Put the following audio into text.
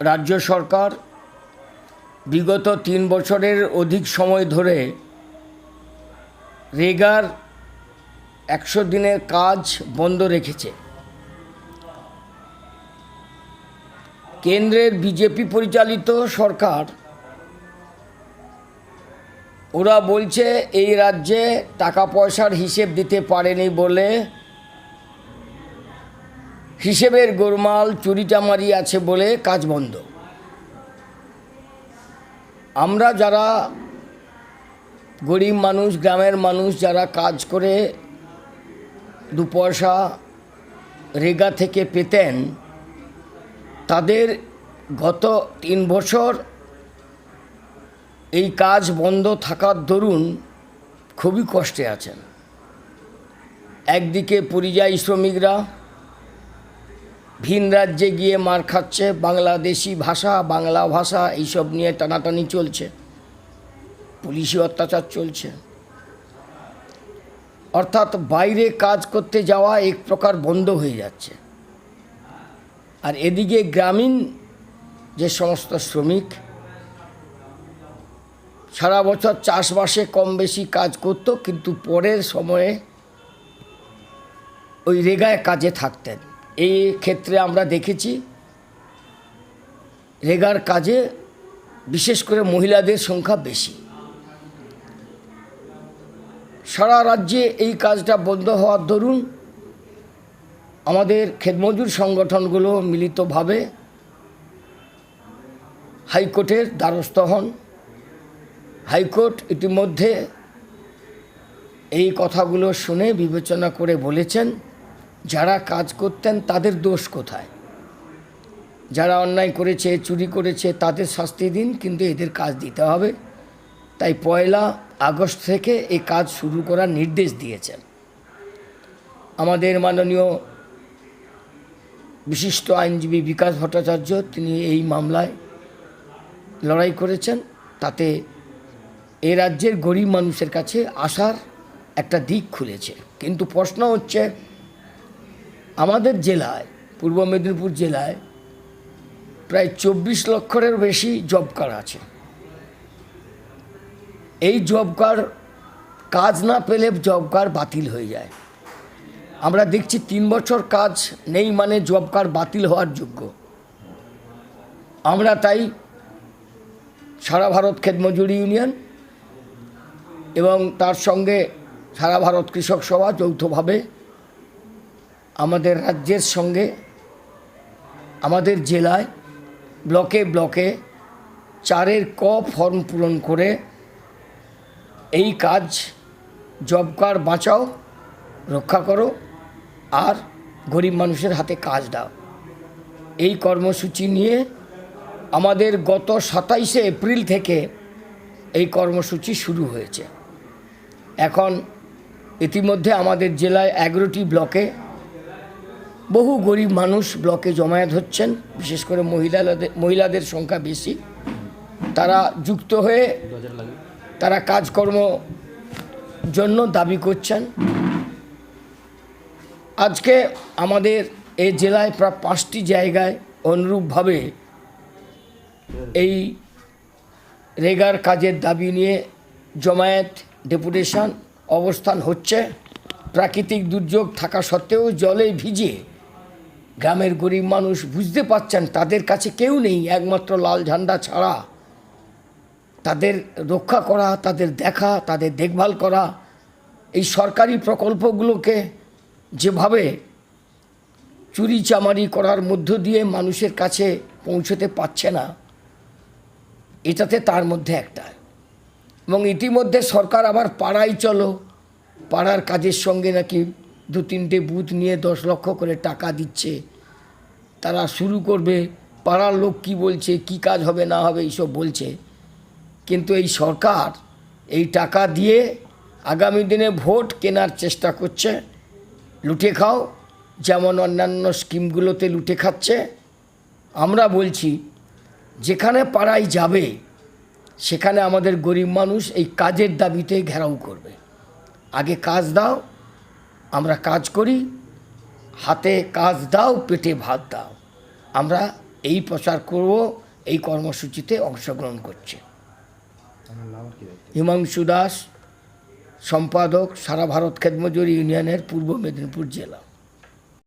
রাজ্য সরকার বিগত তিন বছরের অধিক সময় ধরে রেগার একশো দিনের কাজ বন্ধ রেখেছে। কেন্দ্রের বিজেপি পরিচালিত সরকার, ওরা বলছে এই রাজ্যে টাকা পয়সার হিসেব দিতে পারেনি বলে হিসেবের গোলমাল চুরিচামারি আছে বলে কাজ বন্ধ। আমরা যারা গরিব মানুষ, গ্রামের মানুষ, যারা কাজ করে দু পয়সা রেগা থেকে পেতেন, তাদের গত তিন বছর এই কাজ বন্ধ থাকার দরুন খুবই কষ্টে আছেন। একদিকে পরিযায়ী শ্রমিকরা ভিন রাজ্যে গিয়ে মার খাচ্ছে বাংলাদেশি ভাষা, বাংলা ভাষা, এইসব নিয়ে টানাটানি চলছে। পুলিশি অত্যাচার চলছে। অর্থাৎ বাইরে কাজ করতে যাওয়া এক প্রকার বন্ধ হয়ে যাচ্ছে। আর এদিকে গ্রামীণ যে সমস্ত শ্রমিক, সারা বছর চাষবাসে কম বেশি কাজ করতো, কিন্তু পরের সময়ে ওই রেগায় কাজে থাকতেন। এই ক্ষেত্রে আমরা দেখেছি রেগার কাজে বিশেষ করে মহিলাদের সংখ্যা বেশি। সারা রাজ্যে এই কাজটা বন্ধ হওয়ার দরুন আমাদের খেতমজুর সংগঠনগুলো মিলিতভাবে হাইকোর্টের দ্বারস্থ হন। হাইকোর্ট ইতিমধ্যে এই কথাগুলো শুনে বিবেচনা করে বলেছেন। যারা কাজ করতেন তাদের দোষ কোথায়? যারা অন্যায় করেছে, চুরি করেছে, তাদের শাস্তি দিন, কিন্তু এদের কাজ দিতে হবে। তাই পয়লা আগস্ট থেকে এই কাজ শুরু করার নির্দেশ দিয়েছেন। আমাদের মাননীয় বিশিষ্ট আইনজীবী বিকাশ ভট্টাচার্য, তিনি এই মামলায় লড়াই করেছেন। তাতে এ রাজ্যের গরিব মানুষের কাছে আসার একটা দিক খুলেছে। কিন্তু প্রশ্ন হচ্ছে আমাদের জেলায়, পূর্ব মেদিনীপুর জেলায় প্রায় চব্বিশ লক্ষের বেশি জব কার্ড আছে। এই জব কার্ড কাজ না পেলে জব কার্ড বাতিল হয়ে যায়। আমরা দেখছি তিন বছর কাজ নেই মানে জব কার্ড বাতিল হওয়ার যোগ্য। আমরা তাই সারা ভারত ক্ষেতমজুরি ইউনিয়ন এবং তার সঙ্গে সারা ভারত কৃষক সভা যৌথভাবে আমাদের রাজ্যের সঙ্গে, আমাদের জেলায় ব্লকে ব্লকে চারের ক ফর্ম পূরণ করে এই কাজ, জব কার্ড বাঁচাও, রক্ষা করো আর গরিব মানুষের হাতে কাজ দাও। এই কর্মসূচি নিয়ে আমাদের গত সাতাইশে এপ্রিল থেকে এই কর্মসূচি শুরু হয়েছে। এখন ইতিমধ্যে আমাদের জেলায় এগারোটি ব্লকে বহু গরিব মানুষ ব্লকে জমায়েত হচ্ছেন, বিশেষ করে মহিলাদের মহিলাদের সংখ্যা বেশি। তারা যুক্ত হয়ে তারা কাজকর্ম জন্য দাবি করছেন। আজকে আমাদের এই জেলায় প্রায় পাঁচটি জায়গায় অনুরূপভাবে এই রেগার কাজের দাবি নিয়ে জমায়েত, ডেপুটেশন অবস্থান হচ্ছে। প্রাকৃতিক দুর্যোগ থাকা সত্ত্বেও জলে ভিজে গ্রামের গরিব মানুষ বুঝতে পারছেন তাদের কাছে কেউ নেই, একমাত্র লাল ঝান্ডা ছাড়া। তাদের রক্ষা করা, তাদের দেখা, তাদের দেখভাল করা, এই সরকারি প্রকল্পগুলোকে যেভাবে চুরি চামারি করার মধ্য দিয়ে মানুষের কাছে পৌঁছতে পারছে না, এটাতে তার মধ্যে একটা। এবং ইতিমধ্যে সরকার আবার পাড়ায় চলো, পাড়ার কাজের সঙ্গে নাকি দু তিনটে বুথ নিয়ে দশ লক্ষ করে টাকা দিচ্ছে। তারা শুরু করবে, পাড়ার লোক কি বলছে, কি কাজ হবে, না হবে, এইসব বলছে। কিন্তু এই সরকার এই টাকা দিয়ে আগামী দিনে ভোট কেনার চেষ্টা করছে। লুটে খাও, যেমন অন্যান্য স্কিমগুলোতে লুটে খাচ্ছে। আমরা বলছি, যেখানে পাড়ায় যাবে, সেখানে আমাদের গরিব মানুষ এই কাজের দাবিতে ঘেরাও করবে। আগে কাজ দাও, আমরা কাজ করি। হাতে কাজ দাও পেটে ভাত দাও। আমরা এই প্রচার করব এই কর্মসূচিতে অংশগ্রহণ করছে। হিমাংশু দাস সম্পাদক সারা ভারত খেদমজুরি ইউনিয়নের পূর্ব মেদিনীপুর জেলা।